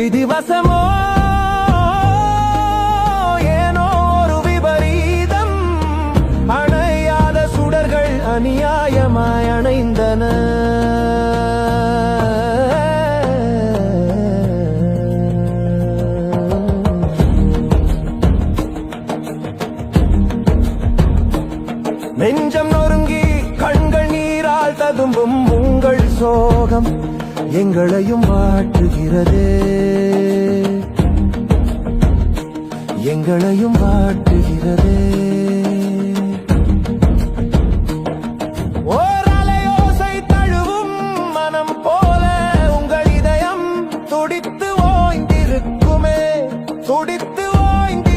விதிவசமோ? ஏனோ ஒரு விபரீதம். அணையாத சுடர்கள் அநியாயமாய் அணைந்தன. நெஞ்சம் நொறுங்கி கண்கள் நீரால் ததும்பும் உங்கள் சோ எங்களையும் வாட்டுகிறதே. எங்களையும் வாட்டுகிறதே. ஓரலையோசை தழுவும் மனம் போல உங்கள் இதயம் துடித்து ஓய்ந்திருக்குமே. துடித்து ஓய்ந்து